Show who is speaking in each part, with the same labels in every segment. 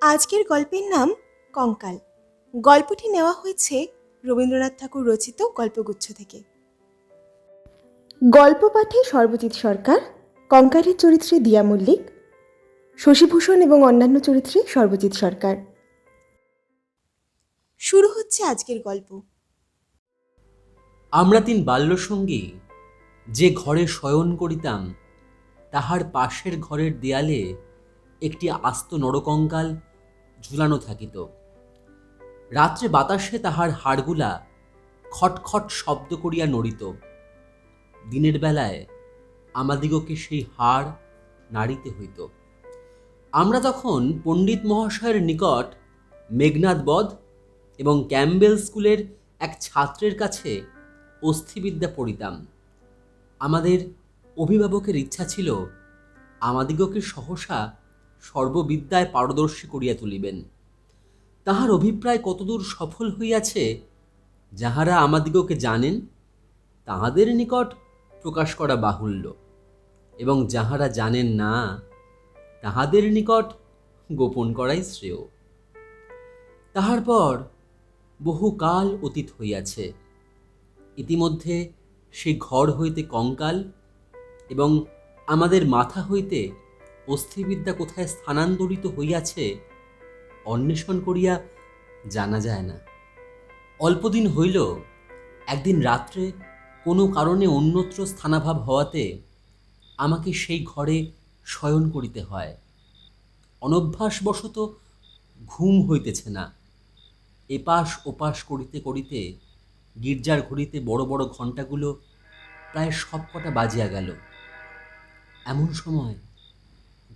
Speaker 1: আজকের গল্পের নাম কঙ্কাল। গল্পটি নেওয়া হয়েছে রবীন্দ্রনাথ ঠাকুর রচিত গল্পগুচ্ছ থেকে। গল্প পাঠে সর্বজিৎ সরকার, কঙ্কালের চরিত্রে দিয়া মল্লিক, শশীভূষণ এবং অন্যান্য চরিত্রে সর্বজিৎ সরকার। শুরু হচ্ছে আজকের গল্প।
Speaker 2: আমরা তিন বাল্যসঙ্গী, যে ঘরে শয়ন করিতাম, তাহার পাশের ঘরের দেয়ালে একটি আস্ত নরকঙ্কাল ঝুলানো থাকিত। রাত্রে বাতাসে তাহার হাড়গুলা খটখট শব্দ করিয়া নড়িত। দিনের বেলায় আমাদিগকে সেই হাড় নাড়িতে হইত। আমরা তখন পণ্ডিত মহাশয়ের নিকট মেঘনাদ বধ এবং ক্যাম্বেল স্কুলের এক ছাত্রের কাছে অস্থিবিদ্যা পড়িতাম, আমাদের অভিভাবকের ইচ্ছা ছিল আমাদিগকে সহসা সর্ববিদ্যায় পারদর্শী করিয়া তুলিবেন। তাহার অভিপ্রায় কতদূর সফল হইয়াছে, যাহারা আমাদিগকে জানেন, তাহাদের নিকট প্রকাশ করা বাহুল্য, এবং যাহারা জানেন না, তাহাদের নিকট গোপন করাই শ্রেয়। তাহার পর বহুকাল অতীত হইয়াছে। ইতিমধ্যে সেই ঘর হইতে কঙ্কাল এবং আমাদের মাথা হইতে অস্থিবিদ্যা কোথায় স্থানান্তরিত হইয়াছে, অন্বেষণ করিয়া জানা যায় না। অল্পদিন হইল, একদিন রাত্রে কোনো কারণে অন্যত্র স্থানাভাব হওয়াতে আমাকে সেই ঘরে শয়ন করিতে হয়। অনভ্যাসবশত ঘুম হইতেছে না। এপাশ ওপাশ করিতে করিতে গির্জার ঘড়িতে বড় বড় ঘণ্টাগুলো প্রায় সবকটা বাজিয়া গেল। এমন সময়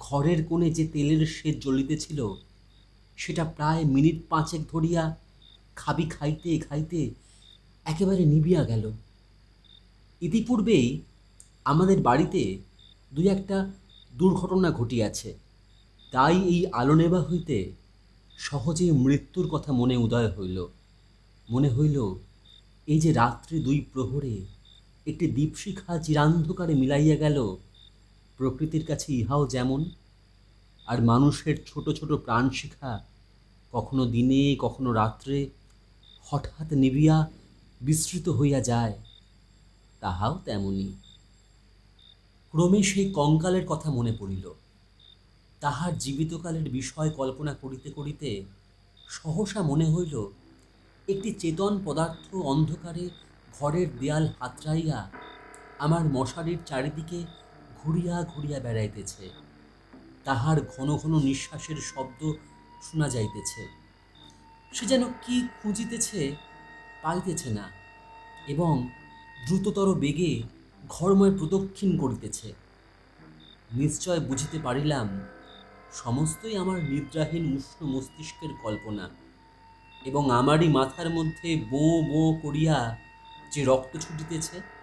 Speaker 2: ঘরের কোণে যে তেলের শেদ জ্বলিতেছিল সেটা প্রায় মিনিট পাঁচেক ধরিয়া খাবি খাইতে খাইতে একেবারে নিবিয়া গেল। ইতিপূর্বেই আমাদের বাড়িতে দুই একটা দুর্ঘটনা ঘটিয়াছে। তাই এই আলো নেবা হইতে সহজেই মৃত্যুর কথা মনে উদয় হইল। মনে হইল, এই যে রাত্রি দুই প্রহরে একটি দীপশিখা চিরান্ধকারে মিলাইয়া গেল প্রকৃতির কাছে ইহাও যেমন, আর মানুষের ছোট ছোট প্রাণ শিখা কখনো দিনে, কখনো রাত্রে হঠাৎ নিবিয়া বিস্তৃত হইয়া যায়, তাহাও তেমনি। ক্রমে সেই কঙ্কালের কথা মনে পড়িল। তাহার জীবিতকালের বিষয় কল্পনা করিতে করিতে সহসা মনে হইল, একটি চেতন পদার্থ অন্ধকারে ঘরের দেয়াল হাতড়াইয়া আমার মশারির চারিদিকে ঘুরিয়া ঘুরিয়া বেড়াইতেছে। তাহার ঘন ঘন নিঃশ্বাসের শব্দ শোনা যাইতেছে। সে যেন কি খুঁজিতেছে পাইতেছে না এবং দ্রুততর বেগে ঘরময় প্রদক্ষিণ করিতেছে। নিশ্চয় বুঝিতে পারিলাম, সমস্তই আমার নিদ্রাহীন উষ্ণ মস্তিষ্কের কল্পনা এবং আমারই মাথার মধ্যে বোঁ বোঁ করিয়া যে রক্ত ছুটিতেছে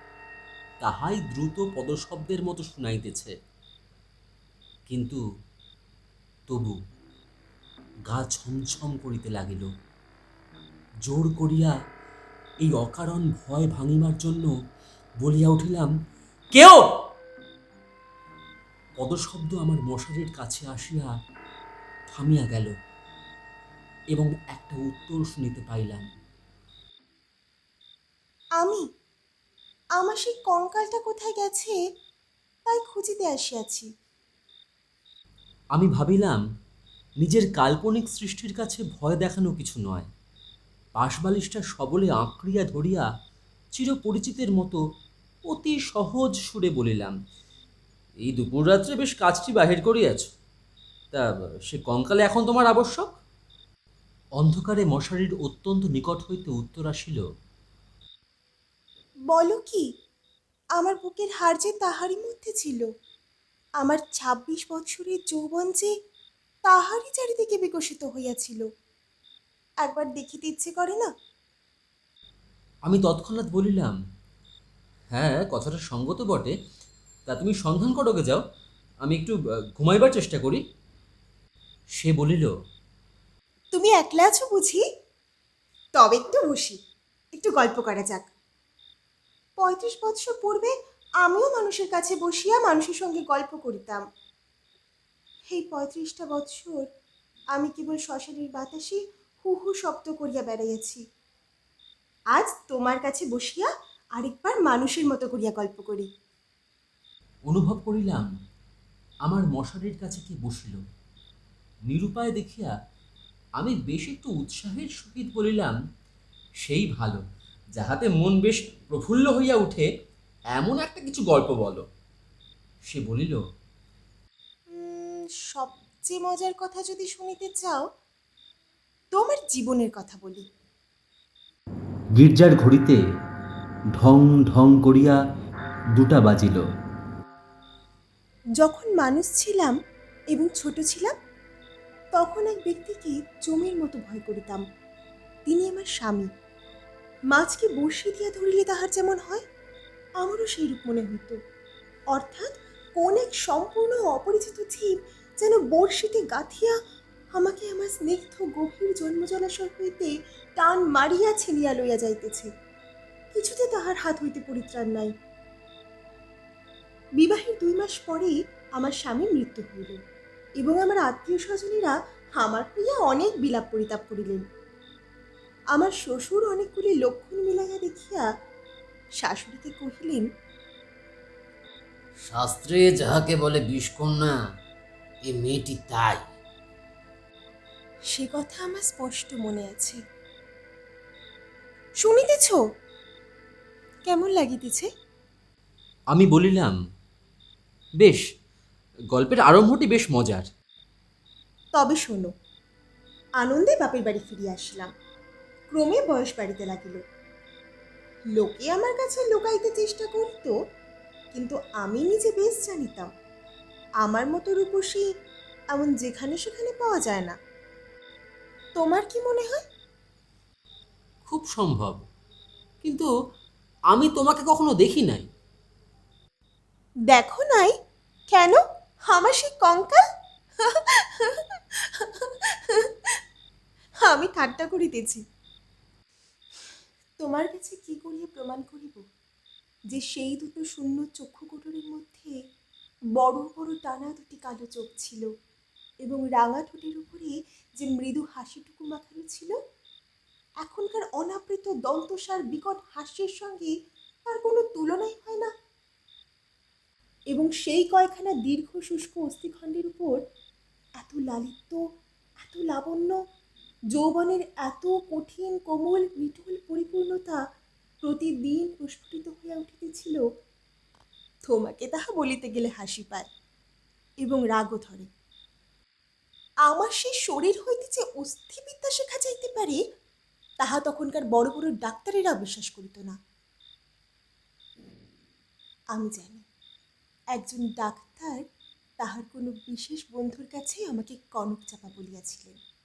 Speaker 2: তাহাই দ্রুত পদশব্দের মতো শুনাইতেছে। কিন্তু তবু গা ছমছম করিতে লাগিল। জোর করিয়া এই অকারণ ভয় ভাঙিবার জন্য বলিয়া উঠিলাম কেউ পদশব্দ আমার মশারির কাছে আসিয়া থামিয়া গেল এবং একটা উত্তর শুনিতে পাইলাম।
Speaker 1: আমি আমার সেই কঙ্কালটা কোথায় গেছে, তাই খুঁজিতে আসিয়াছি।
Speaker 2: আমি ভাবিলাম, নিজের কাল্পনিক সৃষ্টির কাছে ভয় দেখানো কিছু নয়। পাশবালিশটা সবলে আঁকড়িয়া ধরিয়া চিরপরিচিতের মতো অতি সহজ সুরে বলিলাম, এই দুপুর রাত্রে বেশ কাজটি বাহির করিয়াছ, তা সে কঙ্কালে এখন তোমার আবশ্যক? অন্ধকারে মশারির অত্যন্ত নিকট হইতে উত্তর আসিল
Speaker 1: বলো কি আমার বুকের হাড় যে তাহারই মধ্যে ছিল আমার ছাব্বিশ বৎসরের যৌবন যে তাহারই চারিদিকে বিকশিত হইয়াছিল। একবার দেখিতে ইচ্ছে করে না?
Speaker 2: আমি তৎক্ষণাৎ বলিলাম হ্যাঁ কথাটা সঙ্গত বটে তা তুমি সন্ধান করোগে যাও আমি একটু ঘুমাইবার চেষ্টা করি। সে বলিল
Speaker 1: তুমি একলা আছো বুঝি? তবে একটু বসি একটু গল্প করা যাক। পঁয়ত্রিশ বৎসর পূর্বে আমিও মানুষের কাছে বসিয়া মানুষের সঙ্গে গল্প করিতাম। এই পঁয়ত্রিশটা বৎসর আমি কেবল শ্মশানের বাতাসে হু হু শব্দ করিয়া বেড়াইয়াছি। আজ তোমার কাছে বসিয়া আরেকবার মানুষের মতো করিয়া গল্প করি।
Speaker 2: অনুভব করিলাম, আমার মশারির কাছে কে বসিল। নিরুপায় দেখিয়া আমি বেশ একটু উৎসাহের সহিত বলিলাম, সেই ভালো। যাহাতে মন বেশ প্রফুল্ল হইয়া উঠে এমন একটা কিছু গল্প বলো। সে বলিল
Speaker 1: উম, সবচেয়ে মজার কথা যদি শুনিতে চাও তোমার জীবনের কথা বলি।
Speaker 2: গির্জার ঘড়িতে ঢং ঢং করিয়া দুটা বাজিল।
Speaker 1: যখন মানুষ ছিলাম এবং ছোট ছিলাম তখন এক ব্যক্তিকে জমের মতো ভয় করিতাম। তিনি আমার স্বামী। মাছকে বড়শি দিয়া ধরিলে তাহার যেমন হয়, আমারও সেই রূপ মনে হইত। অর্থাৎ কোন এক সম্পূর্ণ অপরিচিত জীব যেন বড়শিতে গাঁথিয়া আমাকে আমার স্নিগ্ধ গভীর জন্ম জলাশয় হইতে টান মারিয়া ছিনিয়া লইয়া যাইতেছে। কিছুতে তাহার হাত হইতে পরিত্রাণ নাই। বিবাহের দুই মাস পরেই আমার স্বামীর মৃত্যু হইল এবং আমার আত্মীয় স্বজনেরা আমার হইয়া অনেক বিলাপ পরিতাপ করিলেন। আমার শ্বশুর অনেকগুলি লক্ষণ মিলাইয়া দেখিয়া শাশুড়িকে কহিলেন
Speaker 3: শাস্ত্রে যাহাকে বলে বিষকন্যা এ মেয়েটি তাই।
Speaker 1: সে কথা আমার স্পষ্ট মনে আছে। শুনিতেছ? কেমন লাগিতেছে?
Speaker 2: আমি বলিলাম বেশ গল্পের আরম্ভটি বেশ মজার।
Speaker 1: তবে শোনো আনন্দে বাপের বাড়ি ফিরিয়া আসলাম। ক্রমে বয়স বাড়িতে লাগিল। লোকে আমার কাছে লুকাইতে চেষ্টা করিত কিন্তু আমি নিজে বেশ জানিতাম আমার মতো রূপসী এমন যেখানে সেখানে পাওয়া যায় না। তোমার কি মনে হয়?
Speaker 2: খুব সম্ভব কিন্তু আমি তোমাকে কখনো দেখি নাই।
Speaker 1: দেখো নাই? কেন? আমার সেই কঙ্কাল? আমি ঠাট্টা করিতেছি। তোমার কাছে কি করিয়া প্রমাণ করিব? যে সেই দুটো শূন্য চক্ষু কোটরের মধ্যে বড় বড় টানা দুটি কালো চোখ ছিল এবং রাঙা ঠোঁটের উপরে যে মৃদু হাসিটুকু মাখানো ছিল, এখনকার অনাবৃত দন্তসার বিকট হাস্যের সঙ্গে তার কোনো তুলনাই হয় না। এবং সেই কয়খানা দীর্ঘ শুষ্ক অস্থিখণ্ডের উপর এত লালিত্য, এত লাবণ্য যৌবনের এত কঠিন, কোমল নিটুল পরিপূর্ণতা প্রতিদিন প্রস্ফুটিত হইয়া উঠিতেছিল তোমাকে তাহা বলিতে গেলে হাসি পায় এবং রাগও ধরে। আমার সেই শরীর হইতে যে অস্থিবিদ্যা শেখা যাইতে পারে, তাহা তখনকার বড় বড় ডাক্তারেরা বিশ্বাস করিত না। আমি জানি, একজন ডাক্তার তাহার কোনো বিশেষ বন্ধুর কাছে আমাকে কনক চাপা বলিয়াছিলেন।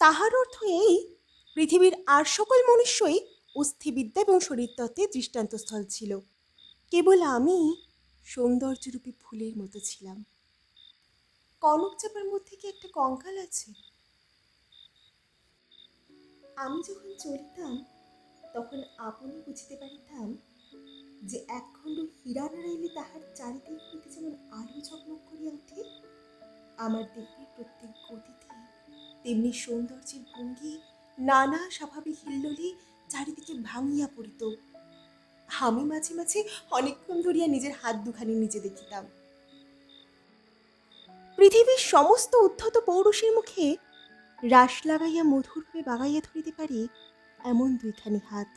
Speaker 1: তাহার অর্থ এই, পৃথিবীর আর সকল মনুষ্যই অস্থিবিদ্যা এবং শরীরতত্ত্বে দৃষ্টান্তস্থল ছিল। কেবল আমি সৌন্দর্যরূপী ফুলের মতো ছিলাম। কনক চাপার মধ্যে কি একটা কঙ্কাল আছে? আমি যখন চলিতাম তখন আপনি বুঝতে পারিতাম যে একখণ্ড হীরা নাড়াইলে তাহার চারিদিক হইতে যেমন আলো ঝকমক করিয়া ওঠে, আমার দেহের প্রত্যেক গতিতে তেমনি সৌন্দর্যের ভঙ্গি নানা স্বাভাবিক হিল্লোলে চারিদিকে ভাঙিয়া পড়িত। আমি মাঝে মাঝে অনেকক্ষণ ধরিয়া নিজের হাত দুখানি নিজে দেখিতাম। পৃথিবীর সমস্ত উদ্ধত পৌরুষের মুখে রাস লাগাইয়া মধুরভাবে বাগাইয়া ধরিতে পারি এমন দুইখানি হাত।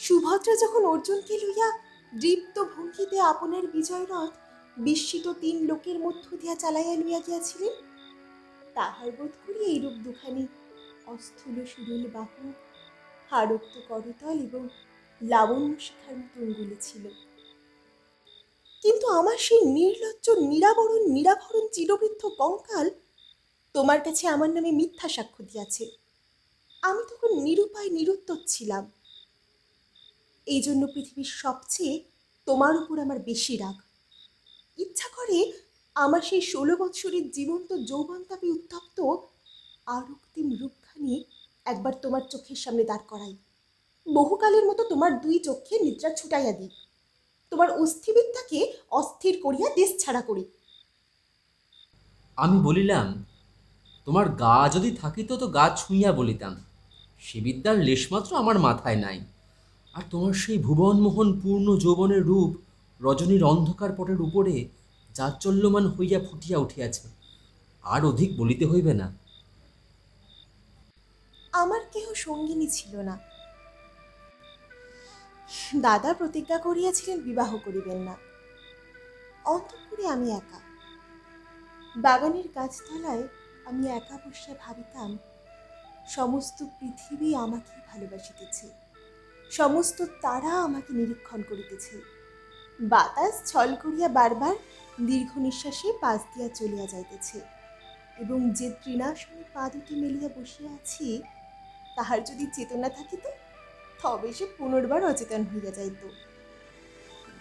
Speaker 1: সুভদ্রা যখন অর্জুনকে লইয়া দৃপ্ত ভঙ্গিতে আপনার বিজয় রথ বিস্মিত তিন লোকের মধ্য দিয়া চালাইয়া লইয়া গিয়াছিলেন তাহার বোধ করি এইরূপ দুখানি অস্থূল সুরুল বাহু হারক্ত করতল এবং লাবণ্য শিখার মতো অঙ্গুলি ছিল। কিন্তু আমার সেই নির্লজ্জ, নিরাবরণ, নিরাভরণ চিরবৃদ্ধ কঙ্কাল তোমার কাছে আমার নামে মিথ্যা সাক্ষ্য দিয়াছে। আমি তখন নিরুপায়, নিরুত্তর ছিলাম। এই জন্য পৃথিবীর সবচেয়ে তোমার উপর আমার বেশি রাগ। ইচ্ছা করে আমার সেই ষোলো বৎসরের জীবন্ত যৌবনতাপে উত্তপ্ত আরক্তিম রূপখানি একবার তোমার চোখের সামনে দাঁড় করাই। বহুকালের মতো তোমার দুই চোখে নিদ্রা ছুটাইয়া দিই। তোমার অস্থিবিদ্যাকে অস্থির করিয়া দেশ ছাড়া করি।
Speaker 2: আমি বলিলাম, তোমার গা যদি থাকিত তো গা ছুঁইয়া বলিতাম। সে বিদ্যার লেশমাত্র আমার মাথায় নাই। আর তোমার সেই ভুবনমোহন পূর্ণ যৌবনের রূপ রজনীর অন্ধকার পটের উপরে জাজ্জল্যমান হইয়া ফুটিয়া উঠিয়াছে। আর অধিক বলিতে হইবে না।
Speaker 1: আমার কেহ সঙ্গিনী ছিল না। দাদা প্রতিজ্ঞা করিয়াছিলেন বিবাহ করিবেন না। অন্তপুরে আমি একা। বাগানের গাছতলায় আমি একা বসিয়া ভাবিতাম, সমস্ত পৃথিবী আমাকে ভালোবাসিতেছে। সমস্ত তারা আমাকে নিরীক্ষণ করিতেছে। বাতাস ছল করিয়া বারবার দীর্ঘ নিঃশ্বাসে পাশ দিয়া চলিয়া যাইতেছে। এবং যে তৃণাসনে পা দুটি মেলিয়া বসিয়া আছি, তাহার যদি চেতনা থাকিত, তবে সে পুনর্বার অচেতন হইয়া যাইত।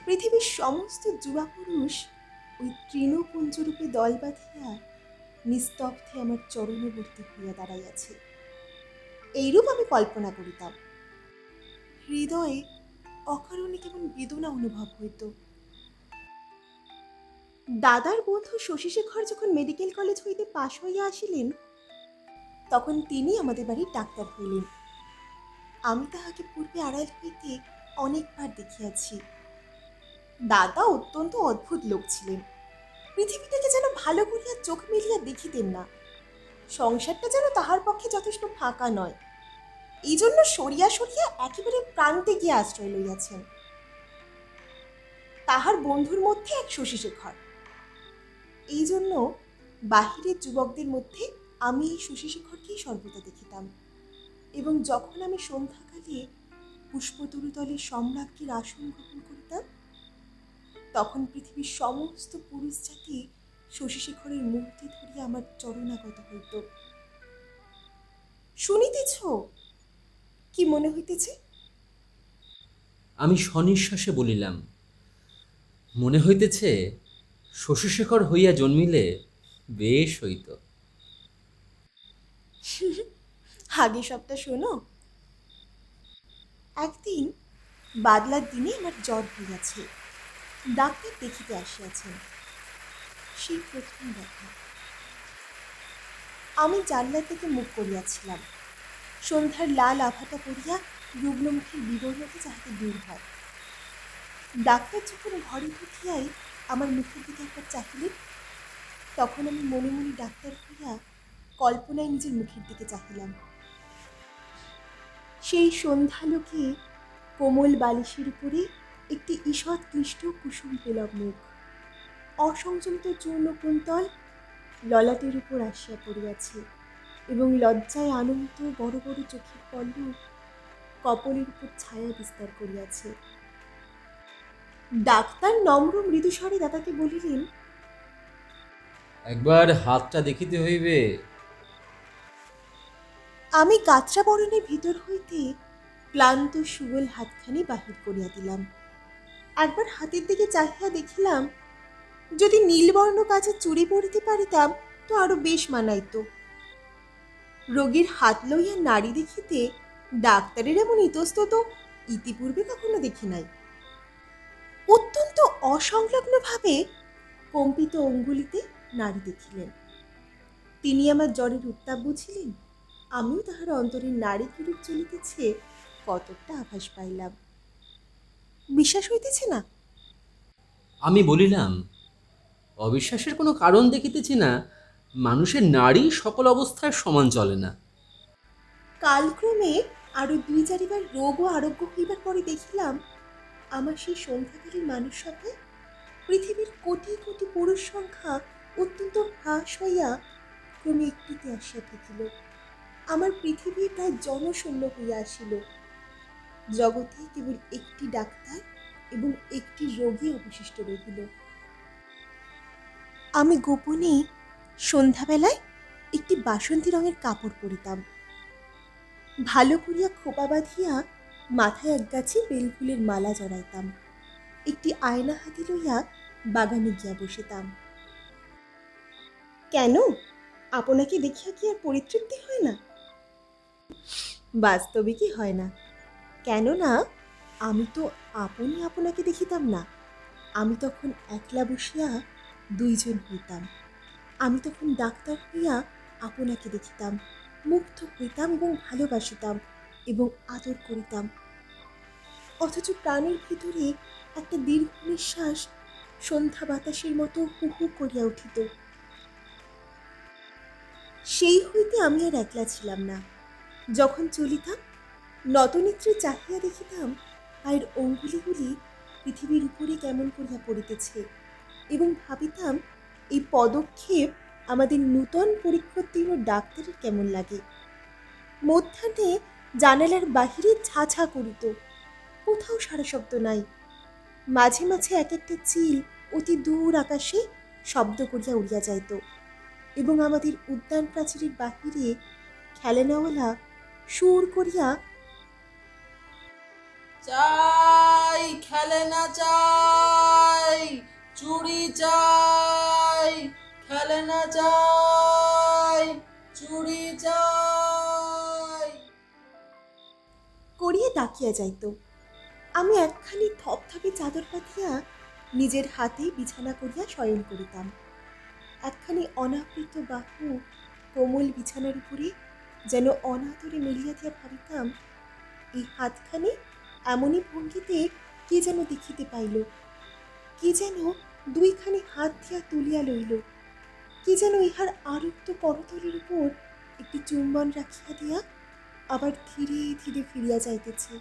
Speaker 1: পৃথিবীর সমস্ত যুবা পুরুষ ওই তৃণপুঞ্জরূপে দল বাঁধিয়া নিস্তব্ধে আমার চরণবর্তী হইয়া দাঁড়াইয়াছে। এইরূপ আমি কল্পনা করিতাম। হৃদয়ে অকারণে কেমন বেদনা অনুভব হইত। দাদার বন্ধু শশীশেখর যখন মেডিকেল কলেজ হইতে পাশ হইয়া আসিলেন, তখন তিনি আমাদের বাড়ির ডাক্তার হইলেন। আমি তাহাকে পূর্বে আড়াল হইতে অনেকবার দেখিয়াছি। দাদা অত্যন্ত অদ্ভুত লোক ছিলেন। পৃথিবীটাকে যেন ভালো করিয়া চোখ মিলিয়া দেখিতেন না। সংসারটা যেন তাহার পক্ষে যথেষ্ট ফাঁকা নয়। এই জন্য সরিয়া সরিয়া একেবারে প্রান্তে গিয়ে আশ্রয় লইয়াছেন। তাহার বন্ধুর মধ্যে এক শশীশেখর। এই জন্য বাহিরের যুবকদের মধ্যে আমি এই শশীশেখরকেই সর্বদা দেখিতাম এবং যখন আমি সন্ধ্যাকালে পুষ্পতরুতলে সম্রাজ্ঞীর আসন গ্রহণ করিতাম, তখন পৃথিবীর সমস্ত পুরুষ জাতি শশীশেখরের মূর্তি ধরিয়া আমার চরণাগত হইত। শুনিতেছ? কি মনে হইতেছে?
Speaker 2: আমি সনিশ্বাসে বলিলাম মনে হইতেছে শশীশেখর হইয়া জন্মিলে বেশ হইত।
Speaker 1: আগে সবটা শোনো। একদিন বাদলার দিনে আমার জ্বর হইয়াছে ডাক্তার দেখিতে আসিয়াছেন সেই প্রথম দেখা। আমি জানলা থেকে মুখ করিয়াছিলাম। সন্ধ্যার লাল আভাটা পড়িয়া রুগ্নমুখীর বিবর্ণতা যাহাতে দূর হয়? ডাক্তার যখন ঘরে ঢুকিয়াই আমার মুখের দিকে একবার চাহিলেন, তখন আমি মনে মনে ডাক্তার হইয়া কল্পনায় নিজের মুখের দিকে চাহিলাম। সেই সন্ধ্যালোকে কোমল বালিশের উপরে একটি ঈষৎ ক্লিষ্ট কুসুম পেলব মুখ অসংযমিত চূর্ণ কুন্তল ললাটের উপর আসিয়া পড়িয়াছে। এবং লজ্জায় আনন্দ বড় বড় চোখের পল্লব কপলের উপর ছায়া বিস্তার করিয়াছে। ডাক্তার নম্র মৃদুস্বরে দাদাকে বলিলেন
Speaker 2: একবার হাতটা দেখিতে হইবে।
Speaker 1: আমি কাতরা বরণের ভিতর হইতে ক্লান্ত সুগল হাতখানি বাহির করিয়া দিলাম। একবার হাতের দিকে চাহিয়া দেখিলাম যদি নীলবর্ণ কাছে চুরি পড়িতে পারিতাম তো আরও বেশ মানাইতো। রোগীর হাত লইয়া নারী দেখিতে ডাক্তারের এমন ইতস্তত ইতিপূর্বে কখনো দেখি নাই। অত্যন্ত অসংলগ্নভাবে কম্পিত অঙ্গুলিতে নারী দেখিলেন। তিনি আমার জ্বরের উত্তাপ বুঝিলেন, আমিও তাহার অন্তরে নারী কিরূপ চলিতেছে কতকটা আভাস পাইলাম। বিশ্বাস হইতেছে না?
Speaker 2: আমি বলিলাম, অবিশ্বাসের কোনো কারণ দেখিতেছি না মানুষের নারী সকল অবস্থায় সমান চলে না।
Speaker 1: কালক্রমে আরও দুই চারিবার রোগ ও আরোগ্য হইবার পরে দেখিলাম, আমার সেই সন্ধ্যাকালীন মানুষ সাথে পৃথিবীর কোটি কোটি পুরুষ সংখ্যা অত্যন্ত হ্রাস হইয়া ক্রমে একটিতে আসিয়া ঠেকিল আমার পৃথিবী প্রায় জনশূন্য হইয়া আসিল। জগতে কেবল একটি ডাক্তার এবং একটি রোগী অবশিষ্ট রহিল। আমি গোপনে সন্ধ্যাবেলায় একটি বাসন্তী রঙের কাপড় পরিতাম। ভালো করিয়া খোপা বাঁধিয়া মাথায় এক গাছে বেলফুলের মালা জড়াইতাম। একটি আয়না হাতে লইয়া বাগানে গিয়া বসিতাম। কেন? আপনাকে দেখিয়া কি আর পরিতৃপ্তি হয় না? বাস্তবে কি হয় না? কেননা আমি তো আপনি আপনাকে দেখিতাম না। আমি তখন একলা বসিয়া দুইজন হইতাম। আমি তখন ডাক্তার হইয়া আপনাকে দেখিতাম, মুগ্ধ হইতাম এবং ভালোবাসিতাম এবং আদর করিতাম। অথচ প্রাণের ভিতরে একটা দীর্ঘ নিঃশ্বাস সন্ধ্যা বাতাসের মতো হু হু করিয়া উঠিত। সেই হইতে আমি আর একলা ছিলাম না। যখন চলিতাম, নতনেত্রে চাহিয়া দেখিতাম পায়ের অঙ্গুলিগুলি পৃথিবীর উপরে কেমন করিয়া পড়িতেছে এবং ভাবিতাম এই পদক্ষেপ আমাদের নূতন পরীক্ষোত্তীর্ণ ডাক্তারের কেমন লাগে? মধ্যাহ্নে জানালার বাহিরে ছা ছা করিত। কোথাও সারা শব্দ নাই। মাঝে মাঝে এক একটা চিল অতি দূর আকাশে শব্দ করিয়া উড়িয়া যাইত এবং আমাদের উদ্যান প্রাচীরের বাহিরে খেলেনাওয়ালা সুর করিয়া
Speaker 3: চাই খেলে না চাই চুড়ি চাই খেলে না চাই চুড়ি চাই
Speaker 1: করিয়া ডাকিয়া যাইত। আমি একখানি থপথপে চাদর পাতিয়া নিজের হাতে বিছানা করিয়া শয়ন করিতাম। একখানি অনাবৃত বাহু কোমল বিছানার উপরে যেন অনাদরে মিলিয়া দিয়া ভাবিতাম, এই হাতখানি এমনই ভঙ্গিতে কে যেন দেখিতে পাইল, কে যেন দুইখানি হাত দিয়া তুলিয়া লইল। কি যেন ইহার আরক্ত করতলের উপর একটি চুম্বন রাখিয়া দিয়া আবার ধীরে ধীরে ফিরিয়া যাইতেছে।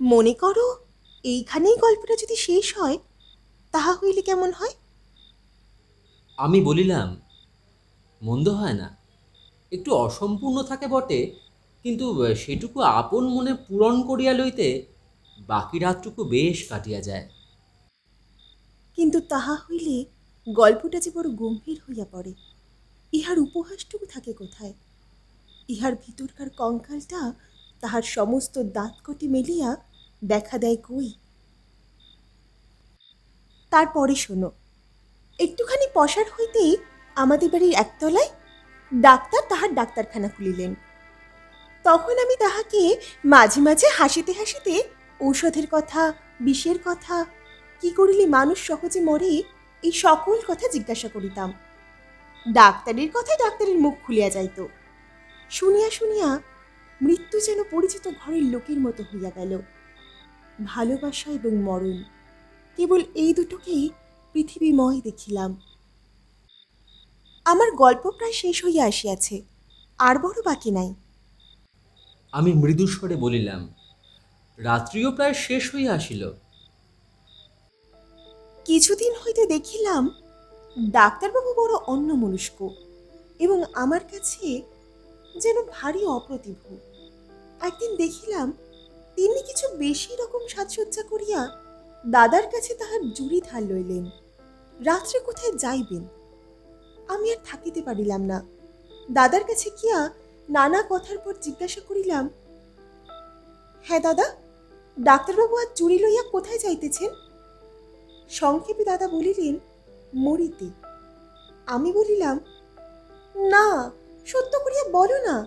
Speaker 1: মনে করো, এইখানেই গল্পটা যদি শেষ হয়, তাহা হইলে কেমন হয়?
Speaker 2: আমি বলিলাম, মন্দ হয় না। একটু অসম্পূর্ণ থাকে বটে, কিন্তু সেটুকু আপন মনে পূরণ করিয়া লইতে বাকি রাতটুকু বেশ কাটিয়া যায়।
Speaker 1: কিন্তু তাহা হইলে গল্পটা যে বড় গম্ভীর হইয়া পড়ে, ইহার উপহাসটুকু থাকে কোথায়? ইহার ভিতরকার কঙ্কালটা তাহার সমস্ত দাঁতকটি মেলিয়া দেখা দেয় কই? তারপরে শোনো, একটুখানি পসার হইতেই আমাদের বাড়ির একতলায় ডাক্তার তাহার ডাক্তারখানা খুলিলেন। তখন আমি তাহাকে মাঝে মাঝে হাসিতে হাসিতে ঔষধের কথা, বিষের কথা কি করিলে মানুষ সহজে মরে? এই সকল কথা জিজ্ঞাসা করিতাম। ডাক্তারের কথায় ডাক্তারের মুখ খুলিয়া যাইত। শুনিয়া শুনিয়া মৃত্যু যেন পরিচিত ঘরের লোকের মতো হইয়া গেল। ভালোবাসা এবং মরণ, কেবল এই দুটোকেই পৃথিবীময় দেখিলাম। আমার গল্প প্রায় শেষ হইয়া আসিয়াছে, আর বড় বাকি নাই।
Speaker 2: আমি মৃদুস্বরে বলিলাম, রাত্রিও প্রায় শেষ হইয়া আসিল।
Speaker 1: কিছুদিন হইতে দেখিলাম ডাক্তারবাবু বড় অন্যমনস্ক এবং আমার কাছে যেন ভারী অপ্রতিভ। একদিন দেখিলাম তিনি কিছু বেশি রকম সাজসজ্জা করিয়া দাদার কাছে তাহার জুড়ি ধার লইলেন। রাত্রে কোথায় যাইবেন? আমি আর থাকিতে পারিলাম না। দাদার কাছে গিয়া নানা কথার পর জিজ্ঞাসা করিলাম হ্যাঁ দাদা, ডাক্তারবাবু আর চুরি লইয়া কোথায় যাইতেছেন? সংক্ষেপে দাদা বলিলেন, মরিতে। আমি বলিলাম, না, সত্য করিয়া বলো না।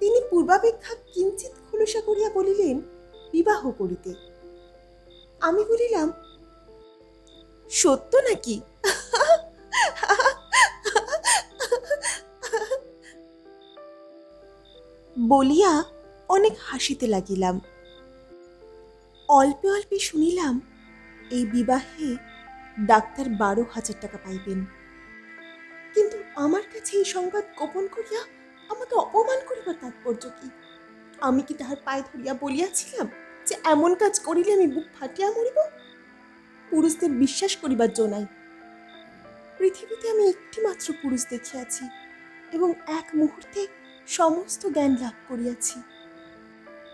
Speaker 1: তিনি পূর্বাপেক্ষা কিঞ্চিত খুলসা করিয়া বলিলেন, বিবাহ করিতে। আমি বলিলাম, সত্য নাকি? বলিয়া অনেক হাসিতে লাগিলাম। অল্পে অল্পে শুনিলাম এই বিবাহে ডাক্তার বারো হাজার টাকা পাইবেন। কিন্তু আমার কাছে এই সংবাদ গোপন করিয়া আমাকে অপমান করিবার তাৎপর্য কি? আমি কি তাহার পায়ে ধরিয়া বলিয়াছিলাম যে এমন কাজ করিলে আমি বুক ফাটিয়া মরিব? পুরুষদের বিশ্বাস করিবার জো নাই। পৃথিবীতে আমি একটি মাত্র পুরুষ দেখিয়াছি এবং এক মুহূর্তে সমস্ত জ্ঞান লাভ করিয়াছি।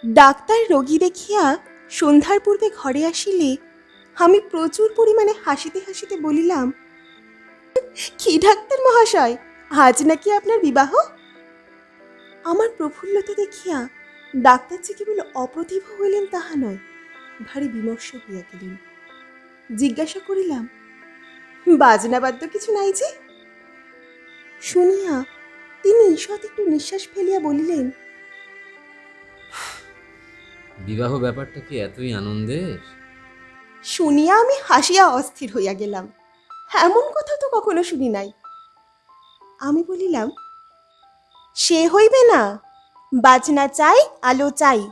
Speaker 1: ডাক্তার রোগী দেখিয়া সন্ধ্যার পূর্বে ঘরে আসিলে আমি প্রচুর পরিমাণে হাসিতে হাসিতে বলিলাম, কি ডাক্তার মহাশয়, আজ নাকি আপনার বিবাহ? আমার প্রফুল্লতা দেখিয়া ডাক্তার যে কেবল অপ্রতিভ হইলেন তাহা নয়, ভারী বিমর্ষ হইয়া গেলেন। জিজ্ঞাসা করিলাম, বাজনা বাদ্য কিছু নাই যে? শুনিয়া তিনি ঈষৎ একটু নিঃশ্বাস ফেলিয়া বলিলেন,
Speaker 2: বিবাহ ব্যাপারটা কি এতই আনন্দের?
Speaker 1: শুনিয়া আমি হাসিয়া অস্থির হইয়া গেলাম। এমন কথা তো কখনো শুনি নাই। আমি বলিলাম, সে হইবে না, বাজনা চাই, আলো চাই।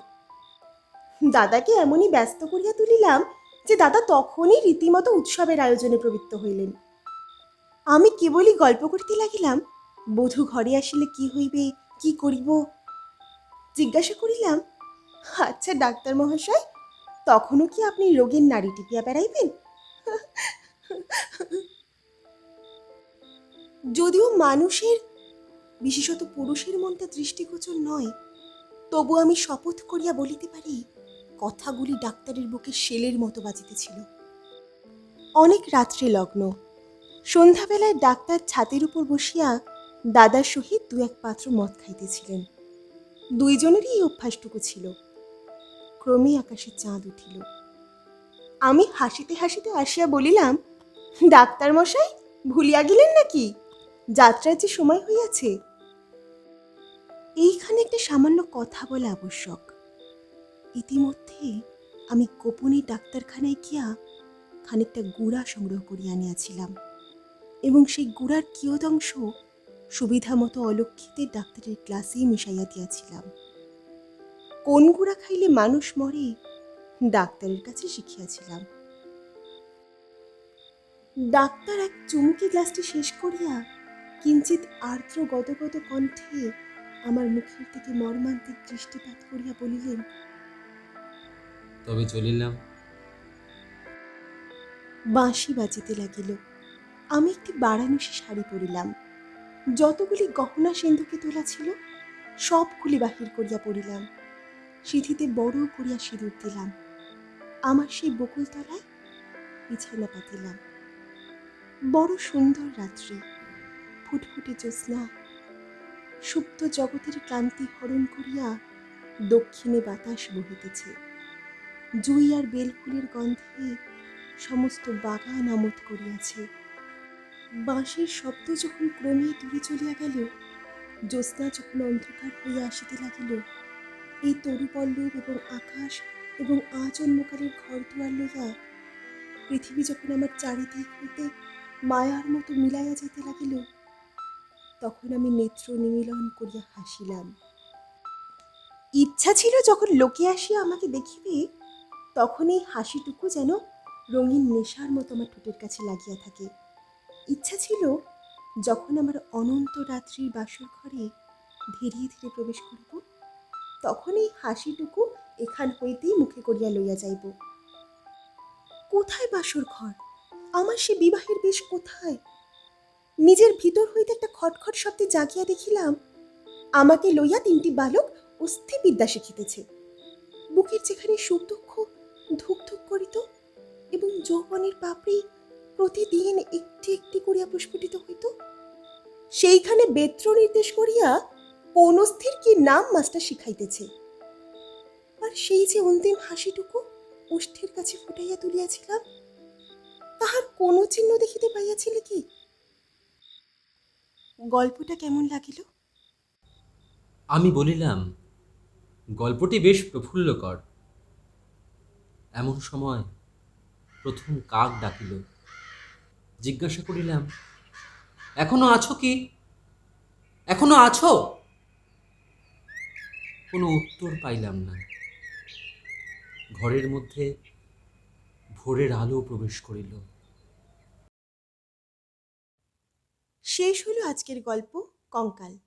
Speaker 1: দাদাকে এমনই ব্যস্ত করিয়া তুলিলাম যে দাদা তখনই রীতিমতো উৎসবের আয়োজনে প্রবৃত্ত হইলেন। আমি কেবলই গল্প করিতে লাগিলাম, বধূ ঘরে আসিলে কি হইবে, কি করিব? জিজ্ঞাসা করিলাম আচ্ছা ডাক্তার মহাশয় তখনও কি আপনি রোগীর নাড়ি টিপিয়া বেড়াইবেন? যদিও মানুষের, বিশেষত পুরুষের মনটা দৃষ্টিগোচর নয়, তবু আমি শপথ করিয়া বলিতে পারি, কথাগুলি ডাক্তারের বুকে শেলের মতো বাজিতেছিল। অনেক রাত্রে লগ্ন, সন্ধ্যাবেলায় ডাক্তার ছাতের উপর বসিয়া দাদার সহিত দু এক পাত্র মদ খাইতেছিলেন। দুইজনেরই এই অভ্যাসটুকু ছিল। ক্রমে আকাশে চাঁদ উঠিল। আমি হাসিতে হাসিতে আসিয়া বলিলাম, ডাক্তার মশাই, ভুলিয়া গেলেন নাকি? যাত্রার যে সময় হইয়াছে। এইখানে একটা সামান্য কথা বলা আবশ্যক। ইতিমধ্যে আমি গোপনে ডাক্তারখানায় গিয়া খানিকটা গুড়া সংগ্রহ করিয়া আনিয়াছিলাম এবং সেই গুড়ার কিয়দংশ সুবিধা মতো অলক্ষিতে ডাক্তারের ক্লাসেই মিশাইয়া দিয়াছিলাম। কোন গুড়া খাইলে মানুষ মরে ডাক্তারের কাছে শিখিয়াছিলাম। ডাক্তার এক চুমকি গ্লাসটি শেষ করিয়া কিঞ্চিত আর্দ্র গদগদ কণ্ঠে আমার মুখের দিকে মর্মান্তিক দৃষ্টিপাত করিয়া বলিলেন
Speaker 2: তবে চলিলাম
Speaker 1: বাঁশি বাজিতে লাগিল। আমি একটি বারাণসী শাড়ি পরিলাম। যতগুলি গহনা সিন্ধুকে তোলা ছিল সবগুলি বাহির করিয়া পড়িলাম সিঁথিতে বড় করিয়া সিঁদুর দিলাম। আমার সেই বকুলতলায় বিছানা পাতিলাম। বড় সুন্দর রাত্রি, ফুটফুটে জ্যোৎস্না, সুপ্ত জগতের ক্লান্তি হরণ করিয়া দক্ষিণে বাতাস বহিতেছে। জুই আর বেলফুলের গন্ধে সমস্ত বাগান আমোদ করিয়াছে। বাঁশির শব্দ যখন ক্রমে দূরে চলিয়া গেল, জ্যোৎস্না যখন অন্ধকার হইয়া আসিতে লাগিল এই তরুপল্লব এবং আকাশ এবং আজন্মকালের ঘর দুয়ার লইয়া পৃথিবী যখন আমার চারিদিক হইতে মায়ার মতো মিলাইয়া যেতে লাগিল, তখন আমি নেত্র নিমিলন করিয়া হাসিলাম। ইচ্ছা ছিল যখন লোকে আসিয়া আমাকে দেখিবে, তখন এই হাসিটুকু যেন রঙিন নেশার মতো আমার ঠোঁটের কাছে লাগিয়া থাকে। ইচ্ছা ছিল যখন আমার অনন্ত রাত্রির বাসর ঘরে ধীরে ধীরে প্রবেশ করিব তখন এই হাসিটুকু এখান হইতেই মুখে করিয়া লইয়া যাইব। কোথায় বাসর ঘর? আমার সে বিবাহের বেশ কোথায়? নিজের ভিতর হইতে একটা খটখট শব্দে জাগিয়া দেখিলাম, আমাকে লইয়া তিনটি বালক অস্থিবিদ্যা শিখিতেছে। বুকের যেখানে সুখ দুঃখ ধুক ধুক করিত এবং যৌবনের পাপড়ি প্রতিদিন একটি একটি করিয়া প্রস্ফুটিত হইত, সেইখানে বেত্র নির্দেশ করিয়া কোন স্থির কি নাম মাস্টার শিখাইতেছে? আর সেই যে অন্তিম হাসিটুকু ওষ্ঠের কাছে ফুটাইয়া তুলিয়াছিলাম, তাহার কোনো চিহ্ন দেখিতে পাইয়াছিলে কি? গল্পটা কেমন লাগিল?
Speaker 2: আমি বলিলাম, গল্পটি বেশ প্রফুল্লকর। এমন সময় প্রথম কাক ডাকিল। জিজ্ঞাসা করিলাম, এখনও আছো কি? এখনও আছো? কোনো উত্তর পাইলাম না। ঘরের মধ্যে ভোরের আলো প্রবেশ করিল।
Speaker 1: শেষ হলো আজকের গল্প, কঙ্কাল।